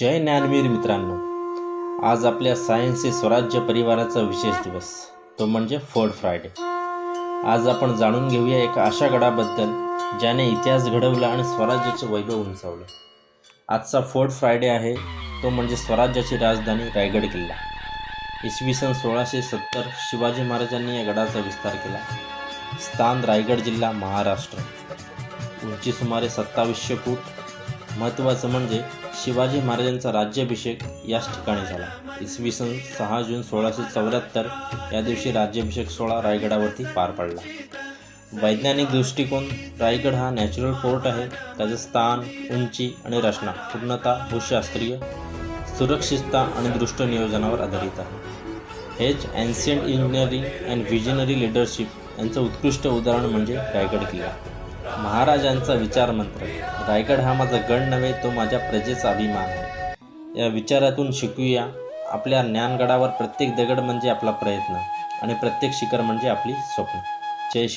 जय ज्ञानवीर मित्रांनो. आज आपल्या सायन्सचे स्वराज्य परिवाराचा विशेष दिवस. तो म्हणजे फोर्ड फ्रायडे. आज आपण जाणून घेऊया एका अशा गडाबद्दल ज्याने इतिहास घडवला आणि स्वराज्याचं वैभव उंचावलं. आजचा फोर्ट फ्रायडे आहे तो म्हणजे स्वराज्याची राजधानी रायगड किल्ला. इसवी सन सोळाशे सत्तर शिवाजी महाराजांनी या गडाचा विस्तार केला. स्थान रायगड जिल्हा महाराष्ट्र. उंची सुमारे सत्तावीसशे फूट. महत्त्वाचं म्हणजे शिवाजी महाराजांचा राज्याभिषेक याच ठिकाणी झाला. इसवी सन सहा जून सोळाशे चौऱ्याहत्तर या दिवशी राज्याभिषेक सोहळा रायगडावरती पार पडला. वैज्ञानिक दृष्टिकोन रायगड हा नॅचरल पोर्ट आहे. त्याचं स्थान उंची आणि रचना पूर्णता भूशास्त्रीय सुरक्षितता आणि दृष्ट नियोजनावर आधारित आहे. हेच ancient engineering and visionary leadership यांचं उत्कृष्ट उदाहरण म्हणजे रायगड किल्ला. महाराजांचा विचार मंत्र. रायगड हा माझा गड नव्हे तो माझ्या प्रजेचा अभिमान आहे. या विचारातून शिकूया. आपल्या ज्ञानगडावर प्रत्येक दगड म्हणजे आपला प्रयत्न आणि प्रत्येक शिखर म्हणजे आपली स्वप्न. जय शिव.